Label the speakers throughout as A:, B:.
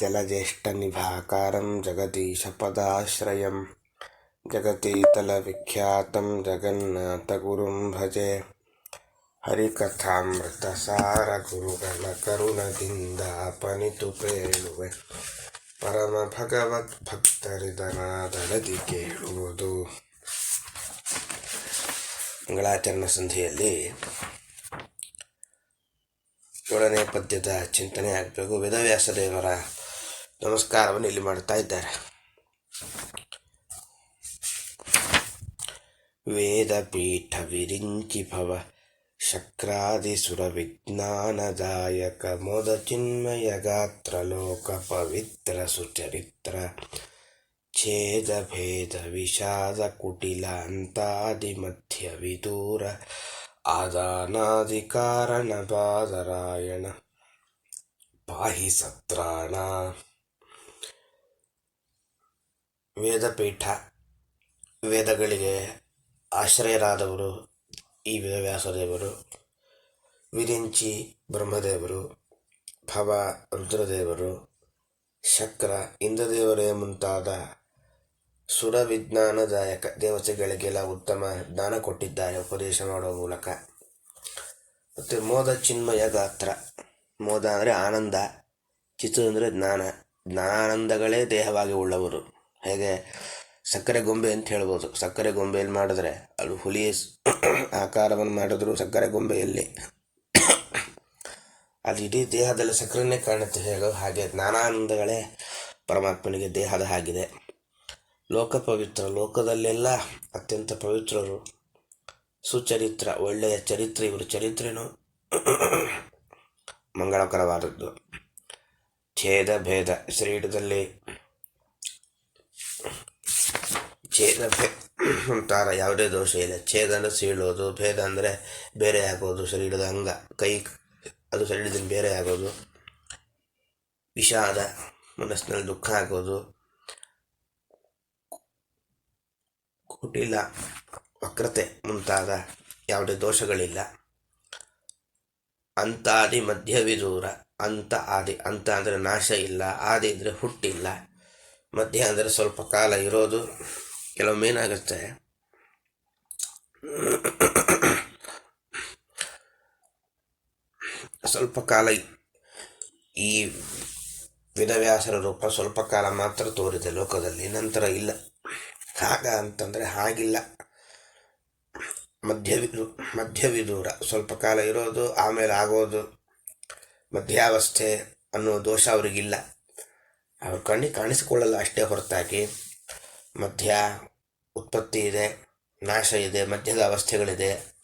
A: जलज्येष्ठनिभाकारं जगदीशपदाश्रयं जगतीतलविख्यातं जगन्नाथगुरुं भजे ಹರಿಕಥಾಮೃತಸಾರ ಗುರುಗಳ ಕರುಣದಿಂದ ಪನಿತು ಪೇಳುವೆ ಪರಮ ಭಗವತ್ ಭಕ್ತರಿದನಾದಳದಿ ಕೇಳುವುದು ಮಂಗಳಾಚರಣ ಸಂಧಿಯಲ್ಲಿ ಏಳನೇ ಪದ್ಯದ ಚಿಂತನೆ ಆಗಬೇಕು ವೇದವ್ಯಾಸ ದೇವರ ನಮಸ್ಕಾರವನ್ನು ಇಲ್ಲಿ ಮಾಡ್ತಾ ಇದ್ದಾರೆ. ವೇದಪೀಠ ವಿರಿಂಚಿ ಭವ ಶಕ್ರಾದಿಸುರ ವಿಜ್ಞಾನದಾಯಕ ಮೋದ ಚಿನ್ಮಯ ಗಾತ್ರ ಲೋಕ ಪವಿತ್ರ ಸುಚರಿತ್ರ ಛೇದ ಭೇದ ವಿಷಾದ ಕುಟಿಲ ಅಂತಾದಿ ಮಧ್ಯ ವಿದೂರ ಆದಾನಾದಿ ಕಾರಣ ಪಾಹಿ ಸತ್ರಾಣ ವೇದಪೀಠ, ವೇದಗಳಿಗೆ ಆಶ್ರಯರಾದವರು ಈ ವೇದವ್ಯಾಸದೇವರು ವಿರಿಂಚಿ ಬ್ರಹ್ಮದೇವರು, ಭವ ರುದ್ರದೇವರು, ಶಕ್ರ ಇಂದ್ರದೇವರೇ ಮುಂತಾದ ಸುರವಿಜ್ಞಾನದಾಯಕ ದೇವತೆಗಳಿಗೆಲ್ಲ ಉತ್ತಮ ಜ್ಞಾನ ಕೊಟ್ಟಿದ್ದಾರೆ ಉಪದೇಶ ಮಾಡುವ ಮೂಲಕ. ಮತ್ತು ಮೋದ ಚಿನ್ಮಯ ಗಾತ್ರ. ಮೋದ ಅಂದರೆ ಆನಂದ ಚಿತ್ರ ಅಂದರೆ ಜ್ಞಾನ. ಜ್ಞಾನಾನಂದಗಳೇ ದೇಹವಾಗಿ ಉಳ್ಳವರು. ಹೇಗೆ ಸಕ್ಕರೆ ಗೊಂಬೆ ಅಂತ ಹೇಳ್ಬೋದು. ಸಕ್ಕರೆ ಗೊಂಬೆಯಲ್ಲಿ ಮಾಡಿದ್ರೆ ಅದು ಹುಲಿ ಆಕಾರವನ್ನು ಮಾಡಿದ್ರು ಸಕ್ಕರೆ ಗೊಂಬೆಯಲ್ಲಿ. ಅದು ಇಡೀ ದೇಹದಲ್ಲಿ ಸಕ್ಕರೆನೇ ಕಾಣುತ್ತೆ ಹೇಗೋ ಹಾಗೆ ಜ್ಞಾನಾನಂದಗಳೇ ಪರಮಾತ್ಮನಿಗೆ ದೇಹದ ಹಾಗಿದೆ. ಲೋಕ ಪವಿತ್ರ ಲೋಕದಲ್ಲೆಲ್ಲ ಅತ್ಯಂತ ಪವಿತ್ರರು. ಸುಚರಿತ್ರ, ಒಳ್ಳೆಯ ಚರಿತ್ರೆ ಇವರು. ಚರಿತ್ರೆನೂ ಮಂಗಳಕರವಾದದ್ದು. ಛೇದ, ಭೇದ ಶರೀರದಲ್ಲಿ ಛೇದ ಭೇ ಯಾವುದೇ ದೋಷ ಇಲ್ಲ. ಛೇದ ಅಂದರೆ ಸೀಳೋದು ಭೇದ ಅಂದರೆ ಬೇರೆ ಆಗೋದು ಶರೀರದ ಅಂಗ, ಕೈ, ಅದು ಶರೀರದಿಂದ ಬೇರೆ ಆಗೋದು. ವಿಷಾದ, ಮನಸ್ಸಿನಲ್ಲಿ ದುಃಖ ಆಗೋದು. ಕುಟಿಲ, ವಕ್ರತೆ ಮುಂತಾದ ಯಾವುದೇ ದೋಷಗಳಿಲ್ಲ. ಅಂತಾದಿ ಮಧ್ಯವಿದೂರ, ಅಂತ ಆದಿ, ಅಂತ ಅಂದರೆ ನಾಶ ಇಲ್ಲ, ಆದಿ ಅಂದರೆ ಹುಟ್ಟಿಲ್ಲ. ಮಧ್ಯ ಅಂದರೆ ಸ್ವಲ್ಪ ಕಾಲ ಇರೋದು. ಕೆಲವೊಮ್ಮೆ ಏನಾಗುತ್ತೆ ಸ್ವಲ್ಪ ಕಾಲ ಈ ವೇದವ್ಯಾಸರ ರೂಪ ಸ್ವಲ್ಪ ಕಾಲ ಮಾತ್ರ ತೋರಿದೆ ಲೋಕದಲ್ಲಿ, ನಂತರ ಇಲ್ಲ. ಹಾಗ ಅಂತಂದರೆ ಹಾಗಿಲ್ಲ. ಮಧ್ಯವಿದು, ಮಧ್ಯವಿದೂರ. ಸ್ವಲ್ಪ ಕಾಲ ಇರೋದು, ಆಮೇಲೆ ಆಗೋದು, ಮಧ್ಯಾವಸ್ಥೆ ಅನ್ನೋ ದೋಷ ಅವರಿಗಿಲ್ಲ. ಅವ್ರ ಕಣ್ಣಿಗೆ ಕಾಣಿಸಿಕೊಳ್ಳಲ್ಲ ಅಷ್ಟೇ ಹೊರತಾಗಿ. ಮಧ್ಯ ಉತ್ಪತ್ತಿ ಇದೆ, ನಾಶ ಇದೆ, ಮಧ್ಯದ ಅವಸ್ಥೆಗಳಿದೆ.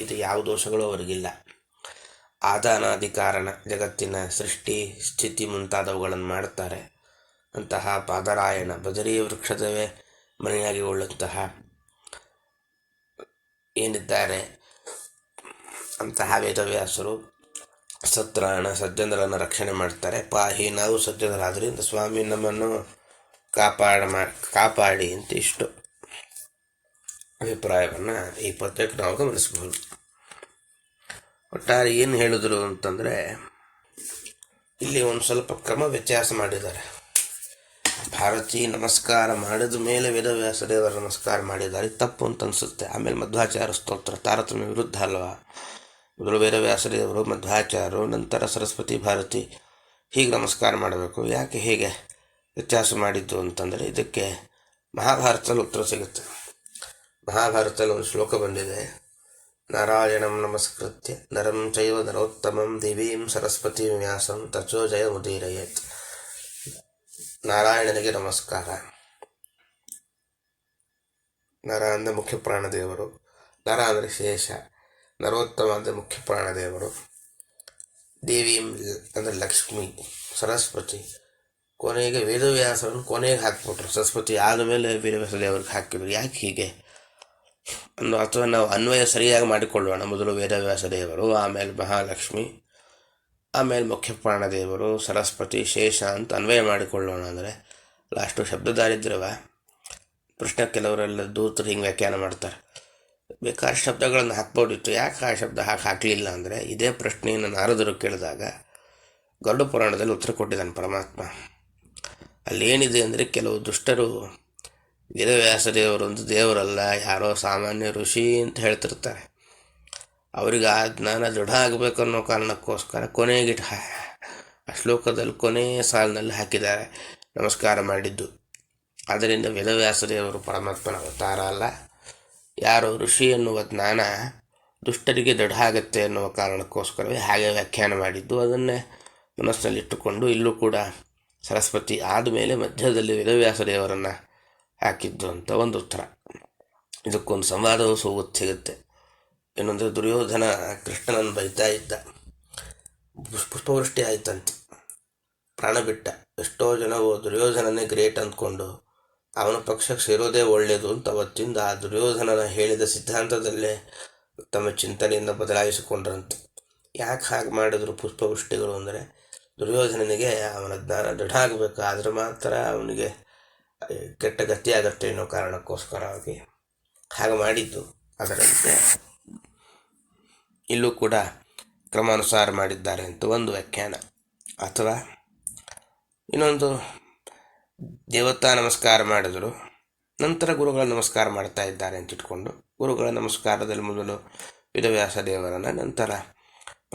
A: ಇದು ಯಾವ ದೋಷಗಳು ಅವರಿಗಿಲ್ಲ. ಆದಾನಾದಿ ಕಾರಣ ಜಗತ್ತಿನ ಸೃಷ್ಟಿ, ಸ್ಥಿತಿ ಮುಂತಾದವುಗಳನ್ನು ಮಾಡುತ್ತಾರೆ. ಅಂತಹ ಪಾದರಾಯಣ ಬದರಿ ವೃಕ್ಷದವೇ ಮನೆಯಾಗಿ ಉಳ್ಳಂತಹ ಏನಿದ್ದಾರೆ? ಅಂತಹ ವೇದವ್ಯಾಸರು ಸತ್ರಾಯಣ ಸಜ್ಜನರನ್ನು ರಕ್ಷಣೆ ಮಾಡ್ತಾರೆ ಪಾಹಿ ನಾವು ಸಜ್ಜನರಾದ್ರಿಂದ ಸ್ವಾಮಿ ನಮ್ಮನ್ನು ಕಾಪಾಡ ಕಾಪಾಡಿ ಅಂತ ಇಷ್ಟು ಅಭಿಪ್ರಾಯವನ್ನು ಈ ಪದ್ಯಕ್ಕೆ ನಾವು ಗಮನಿಸ್ಬೋದು. ಒಟ್ಟಾರೆ ಏನು ಹೇಳಿದ್ರು ಅಂತಂದರೆ, ಇಲ್ಲಿ ಒಂದು ಸ್ವಲ್ಪ ಕ್ರಮ ವ್ಯತ್ಯಾಸ ಮಾಡಿದ್ದಾರೆ. ಭಾರತೀ ನಮಸ್ಕಾರ ಮಾಡಿದ ಮೇಲೆ ವೇದವ್ಯಾಸ ದೇವರ ನಮಸ್ಕಾರ ಮಾಡಿದ್ದಾರೆ ತಪ್ಪು ಅಂತ ಅನಿಸುತ್ತೆ. ಆಮೇಲೆ ಮಧ್ವಾಚಾರ ಸ್ತೋತ್ರ, ತಾರತಮ್ಯ ವಿರುದ್ಧ ಅಲ್ವಾ? ಮೊದಲು ವೇದವ್ಯಾಸ ದೇವರು, ಮಧ್ವಾಚಾರ್ಯರು, ನಂತರ ಸರಸ್ವತಿ ಭಾರತಿ, ಹೀಗೆ ನಮಸ್ಕಾರ ಮಾಡಬೇಕು. ಯಾಕೆ ಹೀಗೆ? ವ್ಯತ್ಯಾಸ ಮಾಡಿದ್ದು ಅಂತಂದರೆ ಇದಕ್ಕೆ ಮಹಾಭಾರತದಲ್ಲಿ ಉತ್ತರ ಸಿಗುತ್ತೆ. ಮಹಾಭಾರತದಲ್ಲಿ ಒಂದು ಶ್ಲೋಕ ಬಂದಿದೆ. ನಾರಾಯಣಂ ನಮಸ್ಕೃತ್ಯ. ನರಂ ಚೈವ ನರೋತ್ತಮಂ ದೇವೀಂ ಸರಸ್ವತಿ ವ್ಯಾಸಂ ತಚೋ ಜಯ ಮುದೀರಯತ್. ನಾರಾಯಣನಿಗೆ ನಮಸ್ಕಾರ. ನರ ಅಂದರೆ ಮುಖ್ಯ ಪ್ರಾಣದೇವರು ನರ ಅಂದರೆ ಶೇಷ. ನರೋತ್ತಮ ಅಂದರೆ ಮುಖ್ಯ ಪ್ರಾಣದೇವರು ದೇವಿ ಅಂದರೆ ಲಕ್ಷ್ಮಿ, ಸರಸ್ವತಿ. ಕೊನೆಗೆ ವೇದವ್ಯಾಸವನ್ನು ಕೊನೆಗೆ ಹಾಕ್ಬಿಟ್ರು. ಸರಸ್ವತಿ ಆದಮೇಲೆ ವೀರವ್ಯಾಸ ದೇವರಿಗೆ ಹಾಕಿದ್ರು. ಯಾಕೆ ಹೀಗೆ? ಅನ್ನೋ ಅಥವಾ ನಾವು ಅನ್ವಯ ಸರಿಯಾಗಿ ಮಾಡಿಕೊಳ್ಳೋಣ. ಮೊದಲು ವೇದವ್ಯಾಸ ದೇವರು, ಆಮೇಲೆ ಮಹಾಲಕ್ಷ್ಮಿ, ಆಮೇಲೆ ಮುಖ್ಯಪ್ರಾಣ ದೇವರು, ಸರಸ್ವತಿ, ಶೇಷ ಅಂತ ಅನ್ವಯ ಮಾಡಿಕೊಳ್ಳೋಣ ಅಂದರೆ ಲಾಸ್ಟು ಶಬ್ದ ದಾರಿದ್ರ್ಯವ? ಪ್ರಶ್ನೆ ಕೆಲವರೆಲ್ಲ ದೂತರು ಹಿಂಗೆ ವ್ಯಾಖ್ಯಾನ ಮಾಡ್ತಾರೆ. ಬೇಕಾದ ಶಬ್ದಗಳನ್ನು ಹಾಕ್ಬೋದಿತ್ತು. ಯಾಕೆ ಆ ಶಬ್ದ ಹಾಕಿ ಹಾಕಲಿಲ್ಲ ಅಂದರೆ, ಇದೇ ಪ್ರಶ್ನೆಯನ್ನು ನಾರದರು ಕೇಳಿದಾಗ ಗರುಡ ಪುರಾಣದಲ್ಲಿ ಉತ್ತರ ಕೊಟ್ಟಿದ್ದಾನೆ ಪರಮಾತ್ಮ. ಅಲ್ಲೇನಿದೆ ಅಂದರೆ ಕೆಲವು ದುಷ್ಟರು ವೇದವ್ಯಾಸದೇವರೊಂದು ದೇವರಲ್ಲ, ಯಾರೋ ಸಾಮಾನ್ಯ ಋಷಿ ಅಂತ ಹೇಳ್ತಿರ್ತಾರೆ. ಅವರಿಗೆ ಆ ಜ್ಞಾನ ದೃಢ ಆಗಬೇಕು ಅನ್ನೋ ಕಾರಣಕ್ಕೋಸ್ಕರ ಕೊನೆಗೆ ಆ ಶ್ಲೋಕದಲ್ಲಿ ಕೊನೆಯ ಸಾಲಿನಲ್ಲಿ ಹಾಕಿದ್ದಾರೆ. ನಮಸ್ಕಾರ ಮಾಡಿದ್ದು. ಆದ್ದರಿಂದ ವೇದವ್ಯಾಸದೇವರು ಪರಮಾತ್ಮನ ಅವತಾರ ಅಲ್ಲ. ಯಾರೋ ಋಷಿ ಎನ್ನುವ ಜ್ಞಾನ ದುಷ್ಟರಿಗೆ ದೃಢ ಆಗತ್ತೆ ಅನ್ನುವ ಕಾರಣಕ್ಕೋಸ್ಕರವೇ ಹಾಗೆ ವ್ಯಾಖ್ಯಾನ ಮಾಡಿದ್ದು. ಅದನ್ನೇ ಮನಸ್ಸಿನಲ್ಲಿಟ್ಟುಕೊಂಡು ಇಲ್ಲೂ ಕೂಡ ಸರಸ್ವತಿ ಆದಮೇಲೆ ಮಧ್ಯದಲ್ಲಿ ವೇದವ್ಯಾಸದೇವರನ್ನು ಹಾಕಿದ್ದು ಅಂತ ಒಂದು ಉತ್ತರ. ಇದಕ್ಕೊಂದು ಸಂವಾದವೂ ಸೋಗುತ್ತ ಸಿಗುತ್ತೆ. ಇನ್ನೊಂದು ದುರ್ಯೋಧನ ಕೃಷ್ಣನನ್ನು ಬೈತಾ ಇದ್ದ. ಪುಷ್- ಪುಷ್ಪವೃಷ್ಟಿ ಆಯ್ತಂತೆ. ಪ್ರಾಣ ಬಿಟ್ಟ. ಎಷ್ಟೋ ಜನವು ದುರ್ಯೋಧನನೇ ಗ್ರೇಟ್ ಅಂದ್ಕೊಂಡು ಅವನ ಪಕ್ಷಕ್ಕೆ ಸೇರೋದೇ ಒಳ್ಳೆಯದು ಅಂತ ಅವತ್ತಿಂದ ಆ ದುರ್ಯೋಧನನ ಹೇಳಿದ ಸಿದ್ಧಾಂತದಲ್ಲೇ ತಮ್ಮ ಚಿಂತನೆಯಿಂದ ಬದಲಾಯಿಸಿಕೊಂಡ್ರಂತೆ. ಯಾಕೆ ಹಾಗೆ ಮಾಡಿದ್ರು ಪುಷ್ಪವೃಷ್ಟಿಗಳು ಅಂದರೆ ದುರ್ಯೋಧನನಿಗೆ ಅವನ ಜ್ಞಾನ ದೃಢ ಆಗಬೇಕು. ಆದರೆ ಮಾತ್ರ ಅವನಿಗೆ ಕೆಟ್ಟ ಗತಿಯಾಗತ್ತೆ ಅನ್ನೋ ಕಾರಣಕ್ಕೋಸ್ಕರವಾಗಿ ಹಾಗೆ ಮಾಡಿದ್ದು. ಅದರಂತೆ ಇಲ್ಲೂ ಕೂಡ ಕ್ರಮಾನುಸಾರ ಮಾಡಿದ್ದಾರೆ ಅಂತ ಒಂದು ವ್ಯಾಖ್ಯಾನ. ಅಥವಾ ಇನ್ನೊಂದು ದೇವತಾ ನಮಸ್ಕಾರ ಮಾಡಿದರು, ನಂತರ ಗುರುಗಳ ನಮಸ್ಕಾರ ಮಾಡ್ತಾ ಇದ್ದಾರೆ ಅಂತ ಇಟ್ಕೊಂಡು, ಗುರುಗಳ ನಮಸ್ಕಾರದಲ್ಲಿ ಮೊದಲು ವಿದವ್ಯಾಸ ದೇವರನ್ನು, ನಂತರ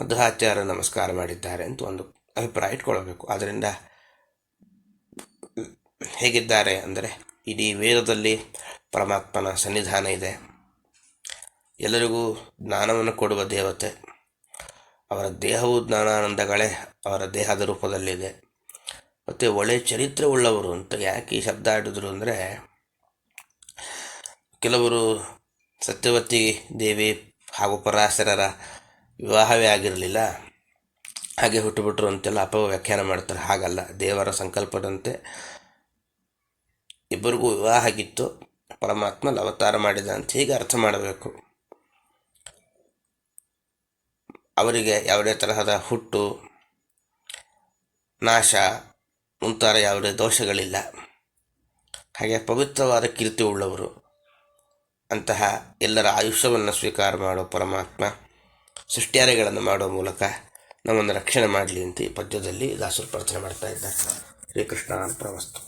A: ಮಧ್ವಾಚಾರ್ಯ ನಮಸ್ಕಾರ ಮಾಡಿದ್ದಾರೆ ಅಂತ ಒಂದು ಅಭಿಪ್ರಾಯ ಇಟ್ಕೊಳ್ಬೇಕು. ಆದ್ದರಿಂದ ಹೇಗಿದ್ದಾರೆ ಅಂದರೆ ಇಡೀ ವೇದದಲ್ಲಿ ಪರಮಾತ್ಮನ ಸನ್ನಿಧಾನ ಇದೆ. ಎಲ್ಲರಿಗೂ ಜ್ಞಾನವನ್ನು ಕೊಡುವ ದೇವತೆ. ಅವರ ದೇಹವು ಜ್ಞಾನಾನಂದಗಳೇ ಅವರ ದೇಹದ ರೂಪದಲ್ಲಿದೆ. ಮತ್ತು ಒಳ್ಳೆಯ ಚರಿತ್ರೆ ಉಳ್ಳವರು ಅಂತ ಯಾಕೆ ಈ ಶಬ್ದ ಆಡಿದ್ರು ಅಂದರೆ ಕೆಲವರು ಸತ್ಯವತಿ ದೇವಿ ಹಾಗೂ ಪರಾಶರರ ವಿವಾಹವೇ ಆಗಿರಲಿಲ್ಲ. ಹಾಗೆ ಹುಟ್ಟುಬಿಟ್ರು ಅಂತೆಲ್ಲ ಅಪವ್ಯಾಖ್ಯಾನ ಮಾಡ್ತಾರೆ. ಹಾಗಲ್ಲ. ದೇವರ ಸಂಕಲ್ಪದಂತೆ ಇಬ್ಬರಿಗೂ ವಿವಾಹ ಆಗಿತ್ತು. ಪರಮಾತ್ಮ ಅವತಾರ ಮಾಡಿದ ಅಂತ ಹೀಗೆ ಅರ್ಥ ಮಾಡಬೇಕು? ಅವರಿಗೆ ಯಾವುದೇ ತರಹದ ಹುಟ್ಟು, ನಾಶ ಮುಂತಾದ ಯಾವುದೇ ದೋಷಗಳಿಲ್ಲ. ಹಾಗೆ ಪವಿತ್ರವಾದ ಕೀರ್ತಿ ಉಳ್ಳವರು. ಅಂತಹ ಎಲ್ಲರ ಆಯುಷ್ಯವನ್ನು ಸ್ವೀಕಾರ ಮಾಡೋ ಪರಮಾತ್ಮ, ಸೃಷ್ಟ್ಯಾರೆಗಳನ್ನು ಮಾಡುವ ಮೂಲಕ ನಮ್ಮನ್ನು ರಕ್ಷಣೆ ಮಾಡಲಿ ಅಂತ ಈ ಪದ್ಯದಲ್ಲಿ ದಾಸರು ಪ್ರಾರ್ಥನೆ ಮಾಡ್ತಾ ಇದ್ದಾರೆ. ಶ್ರೀಕೃಷ್ಣ ಅಂತ ವಸ್ತು.